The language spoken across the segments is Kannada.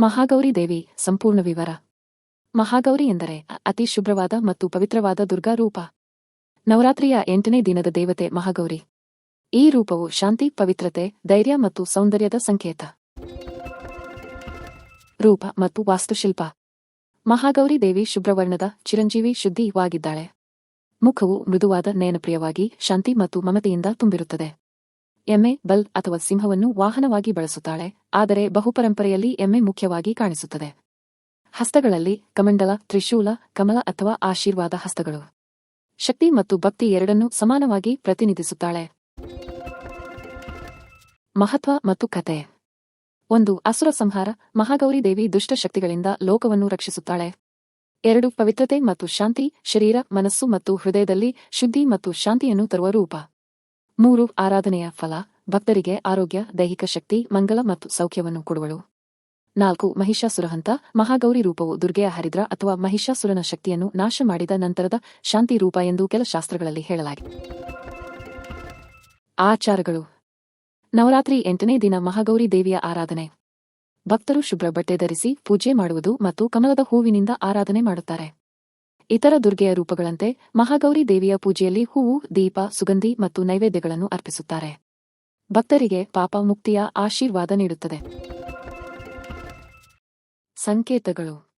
ಮಹಾಗೌರಿ ದೇವಿ, ಸಂಪೂರ್ಣ ವಿವರ. ಮಹಾಗೌರಿ ಎಂದರೆ ಅತಿ ಶುಭ್ರವಾದ ಮತ್ತು ಪವಿತ್ರವಾದ ದುರ್ಗಾ ರೂಪ. ನವರಾತ್ರಿಯ ಎಂಟನೇ ದಿನದ ದೇವತೆ ಮಹಾಗೌರಿ. ಈ ರೂಪವು ಶಾಂತಿ, ಪವಿತ್ರತೆ, ಧೈರ್ಯ ಮತ್ತು ಸೌಂದರ್ಯದ ಸಂಕೇತ. ರೂಪ ಮತ್ತು ವಾಸ್ತುಶಿಲ್ಪ. ಮಹಾಗೌರಿ ದೇವಿ ಶುಭ್ರವರ್ಣದ ಚಿರಂಜೀವಿ ಶುದ್ಧಿವಾಗಿದ್ದಾಳೆ. ಮುಖವು ಮೃದುವಾದ ನಯನಪ್ರಿಯವಾಗಿ ಶಾಂತಿ ಮತ್ತು ಮಮತೆಯಿಂದ ತುಂಬಿರುತ್ತದೆ. ಎಮ್ಮೆ, ಬಲ್ ಅಥವಾ ಸಿಂಹವನ್ನು ವಾಹನವಾಗಿ ಬಳಸುತ್ತಾಳೆ, ಆದರೆ ಬಹುಪರಂಪರೆಯಲ್ಲಿ ಎಮ್ಮೆ ಮುಖ್ಯವಾಗಿ ಕಾಣಿಸುತ್ತದೆ. ಹಸ್ತಗಳಲ್ಲಿ ಕಮಂಡಲ, ತ್ರಿಶೂಲ, ಕಮಲ ಅಥವಾ ಆಶೀರ್ವಾದ ಹಸ್ತಗಳು. ಶಕ್ತಿ ಮತ್ತು ಭಕ್ತಿ ಎರಡನ್ನೂ ಸಮಾನವಾಗಿ ಪ್ರತಿನಿಧಿಸುತ್ತಾಳೆ. ಮಹತ್ವ ಮತ್ತು ಕತೆ ಒಂದು, ಅಸುರ ಸಂಹಾರ, ಮಹಾಗೌರಿ ದೇವಿ ದುಷ್ಟ ಶಕ್ತಿಗಳಿಂದ ಲೋಕವನ್ನು ರಕ್ಷಿಸುತ್ತಾಳೆ. ಎರಡು, ಪವಿತ್ರತೆ ಮತ್ತು ಶಾಂತಿ, ಶರೀರ, ಮನಸ್ಸು ಮತ್ತು ಹೃದಯದಲ್ಲಿ ಶುದ್ಧಿ ಮತ್ತು ಶಾಂತಿಯನ್ನು ತರುವ ರೂಪ. ಮೂರು, ಆರಾಧನೆಯ ಫಲ, ಭಕ್ತರಿಗೆ ಆರೋಗ್ಯ, ದೈಹಿಕ ಶಕ್ತಿ, ಮಂಗಲ ಮತ್ತು ಸೌಖ್ಯವನ್ನು ಕೊಡುವಳು. ನಾಲ್ಕು, ಮಹಿಷಾಸುರಹಂತ, ಮಹಾಗೌರಿ ರೂಪವು ದುರ್ಗೆಯ ಹರಿದ್ರ ಅಥವಾ ಮಹಿಷಾಸುರನ ಶಕ್ತಿಯನ್ನು ನಾಶ ಮಾಡಿದ ನಂತರದ ಶಾಂತಿ ರೂಪ ಎಂದು ಕೆಲ ಶಾಸ್ತ್ರಗಳಲ್ಲಿ ಹೇಳಲಾಗಿದೆ. ಆಚಾರಗಳು. ನವರಾತ್ರಿ ಎಂಟನೇ ದಿನ ಮಹಾಗೌರಿ ದೇವಿಯ ಆರಾಧನೆ. ಭಕ್ತರು ಶುಭ್ರ ಬಟ್ಟೆ ಧರಿಸಿ ಪೂಜೆ ಮಾಡುವುದು ಮತ್ತು ಕಮಲದ ಹೂವಿನಿಂದ ಆರಾಧನೆ ಮಾಡುತ್ತಾರೆ. ಇತರ ದುರ್ಗೆಯ ರೂಪಗಳಂತೆ ಮಹಾಗೌರಿ ದೇವಿಯ ಪೂಜೆಯಲ್ಲಿ ಹೂವು, ದೀಪ, ಸುಗಂಧಿ ಮತ್ತು ನೈವೇದ್ಯಗಳನ್ನು ಅರ್ಪಿಸುತ್ತಾರೆ. ಭಕ್ತರಿಗೆ ಪಾಪ ಮುಕ್ತಿಯ ಆಶೀರ್ವಾದ ನೀಡುತ್ತದೆ. ಸಂಕೇತಗಳು.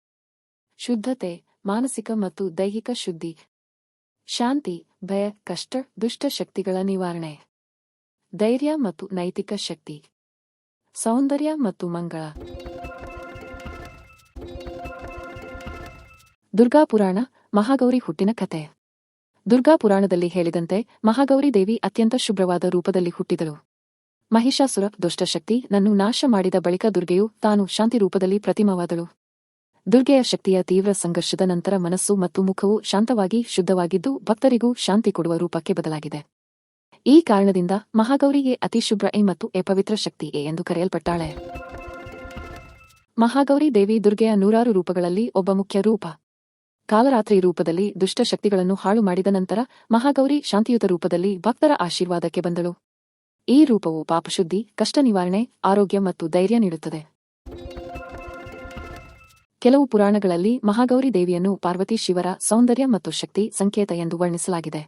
ಶುದ್ಧತೆ, ಮಾನಸಿಕ ಮತ್ತು ದೈಹಿಕ ಶುದ್ಧಿ. ಶಾಂತಿ, ಭಯ, ಕಷ್ಟ, ದುಷ್ಟ ಶಕ್ತಿಗಳ ನಿವಾರಣೆ. ಧೈರ್ಯ ಮತ್ತು ನೈತಿಕ ಶಕ್ತಿ. ಸೌಂದರ್ಯ ಮತ್ತು ಮಂಗಳ. ದುರ್ಗಾ ಪುರಾಣ ಮಹಾಗೌರಿ ಹುಟ್ಟಿನ ಕತೆ. ದುರ್ಗಾ ಪುರಾಣದಲ್ಲಿ ಹೇಳಿದಂತೆ ಮಹಾಗೌರಿ ದೇವಿ ಅತ್ಯಂತ ಶುಭ್ರವಾದ ರೂಪದಲ್ಲಿ ಹುಟ್ಟಿದಳು. ಮಹಿಷಾಸುರ ದುಷ್ಟಶಕ್ತಿ ನನ್ನು ನಾಶ ಮಾಡಿದ ಬಳಿಕ ದುರ್ಗೆಯು ತಾನು ಶಾಂತಿ ರೂಪದಲ್ಲಿ ಪ್ರತಿಮವಾದಳು. ದುರ್ಗೆಯ ಶಕ್ತಿಯ ತೀವ್ರ ಸಂಘರ್ಷದ ನಂತರ ಮನಸ್ಸು ಮತ್ತು ಮುಖವು ಶಾಂತವಾಗಿ ಶುದ್ಧವಾಗಿದ್ದು ಭಕ್ತರಿಗೂ ಶಾಂತಿ ಕೊಡುವ ರೂಪಕ್ಕೆ ಬದಲಾಗಿದೆ. ಈ ಕಾರಣದಿಂದ ಮಹಾಗೌರಿಗೆ ಅತಿ ಶುಭ್ರ ಎ ಮತ್ತು ಎ ಶಕ್ತಿ ಎ ಎಂದು ಕರೆಯಲ್ಪಟ್ಟಾಳೆ. ಮಹಾಗೌರಿ ದೇವಿ ದುರ್ಗೆಯ ನೂರಾರು ರೂಪಗಳಲ್ಲಿ ಒಬ್ಬ ಮುಖ್ಯ ರೂಪ. ಕಾಲರಾತ್ರಿ ರೂಪದಲ್ಲಿ ದುಷ್ಟ ಶಕ್ತಿಗಳನ್ನು ಹಾಳು ಮಾಡಿದ ನಂತರ ಮಹಾಗೌರಿ ಶಾಂತಿಯುತ ರೂಪದಲ್ಲಿ ಭಕ್ತರ ಆಶೀರ್ವಾದಕ್ಕೆ ಬಂದಳು. ಈ ರೂಪವು ಪಾಪಶುದ್ಧಿ ಕಷ್ಟ ನಿವಾರಣೆ ಆರೋಗ್ಯ ಮತ್ತು ಧೈರ್ಯ ನೀಡುತ್ತದೆ. ಕೆಲವು ಪುರಾಣಗಳಲ್ಲಿ ಮಹಾಗೌರಿ ದೇವಿಯನ್ನು ಪಾರ್ವತಿ ಶಿವರ ಸೌಂದರ್ಯ ಮತ್ತು ಶಕ್ತಿ ಸಂಕೇತ ಎಂದು ವರ್ಣಿಸಲಾಗಿದೆ.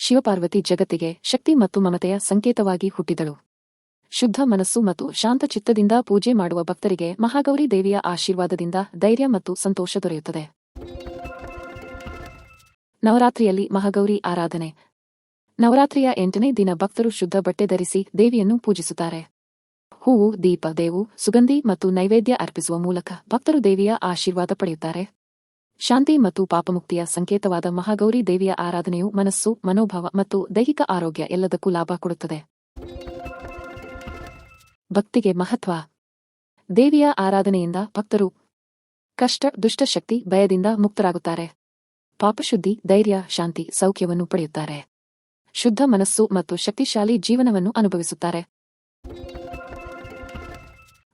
ಶಿವಪಾರ್ವತಿ ಜಗತ್ತಿಗೆ ಶಕ್ತಿ ಮತ್ತು ಮಮತೆಯ ಸಂಕೇತವಾಗಿ ಹುಟ್ಟಿದಳು. ಶುದ್ಧ ಮನಸ್ಸು ಮತ್ತು ಶಾಂತ ಚಿತ್ತದಿಂದ ಪೂಜೆ ಮಾಡುವ ಭಕ್ತರಿಗೆ ಮಹಾಗೌರಿ ದೇವಿಯ ಆಶೀರ್ವಾದದಿಂದ ಧೈರ್ಯ ಮತ್ತು ಸಂತೋಷ ದೊರೆಯುತ್ತದೆ. ನವರಾತ್ರಿಯಲ್ಲಿ ಮಹಾಗೌರಿ ಆರಾಧನೆ. ನವರಾತ್ರಿಯ ಎಂಟನೇ ದಿನ ಭಕ್ತರು ಶುದ್ಧ ಬಟ್ಟೆ ಧರಿಸಿ ದೇವಿಯನ್ನು ಪೂಜಿಸುತ್ತಾರೆ. ಹೂವು, ದೀಪ, ದೇವು, ಸುಗಂಧಿ ಮತ್ತು ನೈವೇದ್ಯ ಅರ್ಪಿಸುವ ಮೂಲಕ ಭಕ್ತರು ದೇವಿಯ ಆಶೀರ್ವಾದ ಪಡೆಯುತ್ತಾರೆ. ಶಾಂತಿ ಮತ್ತು ಪಾಪಮುಕ್ತಿಯ ಸಂಕೇತವಾದ ಮಹಾಗೌರಿ ದೇವಿಯ ಆರಾಧನೆಯು ಮನಸ್ಸು, ಮನೋಭಾವ ಮತ್ತು ದೈಹಿಕ ಆರೋಗ್ಯ ಎಲ್ಲದಕ್ಕೂ ಲಾಭ ಕೊಡುತ್ತದೆ. ಭಕ್ತಿಗೆ ಮಹತ್ವ. ದೇವಿಯ ಆರಾಧನೆಯಿಂದ ಭಕ್ತರು ಕಷ್ಟ ದುಷ್ಟಶಕ್ತಿ ಭಯದಿಂದ ಮುಕ್ತರಾಗುತ್ತಾರೆ. ಪಾಪಶುದ್ಧಿ, ಧೈರ್ಯ, ಶಾಂತಿ, ಸೌಖ್ಯವನ್ನು ಪಡೆಯುತ್ತಾರೆ. ಶುದ್ಧ ಮನಸ್ಸು ಮತ್ತು ಶಕ್ತಿಶಾಲಿ ಜೀವನವನ್ನು ಅನುಭವಿಸುತ್ತಾರೆ.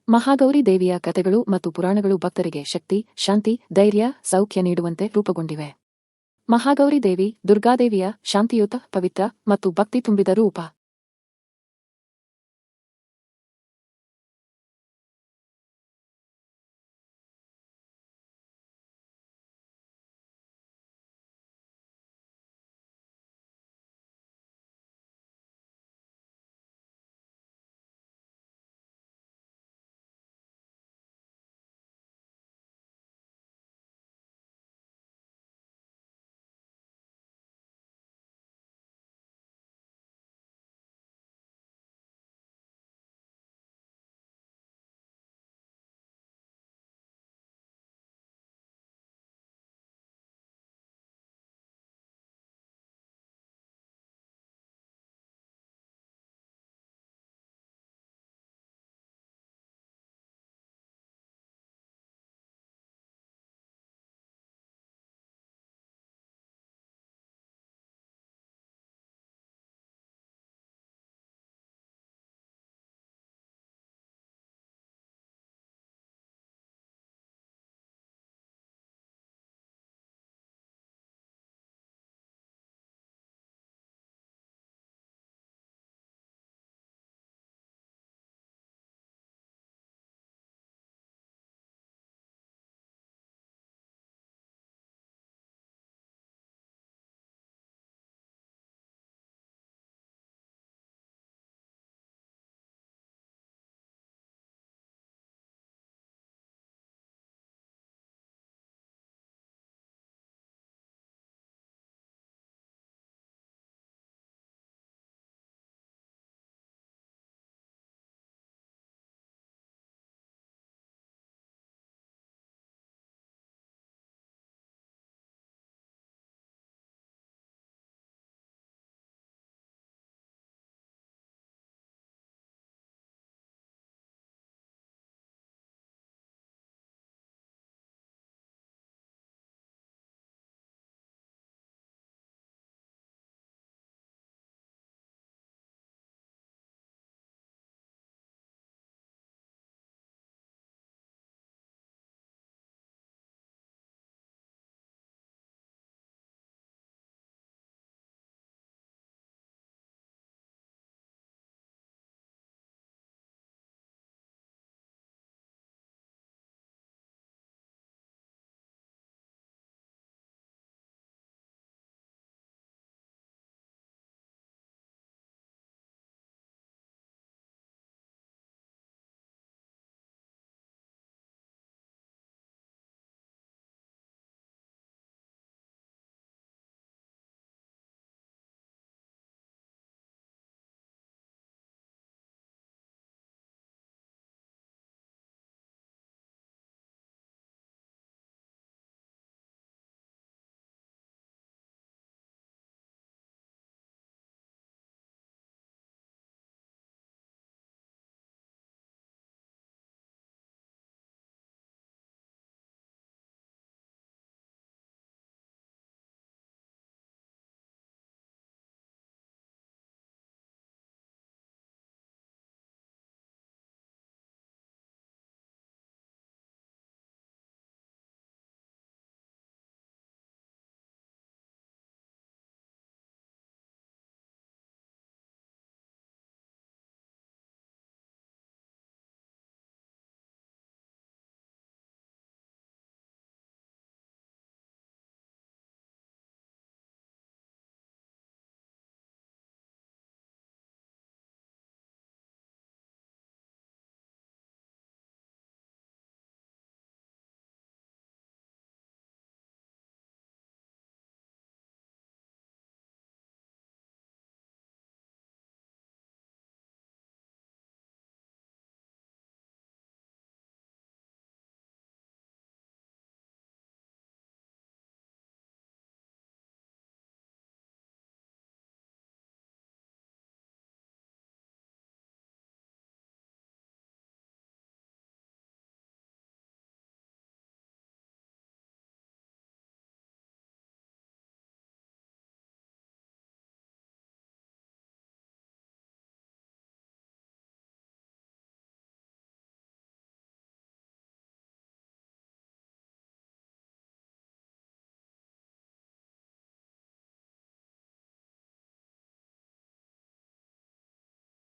ಮಹಾಗೌರಿ ದೇವಿಯ ಕಥೆಗಳು ಮತ್ತು ಪುರಾಣಗಳು ಭಕ್ತರಿಗೆ ಶಕ್ತಿ, ಶಾಂತಿ, ಧೈರ್ಯ, ಸೌಖ್ಯ ನೀಡುವಂತೆ ರೂಪುಗೊಂಡಿವೆ. ಮಹಾಗೌರಿ ದೇವಿ, ದುರ್ಗಾದೇವಿಯ ಶಾಂತಿಯುತ, ಪವಿತ್ರ ಮತ್ತು ಭಕ್ತಿ ತುಂಬಿದ ರೂಪ.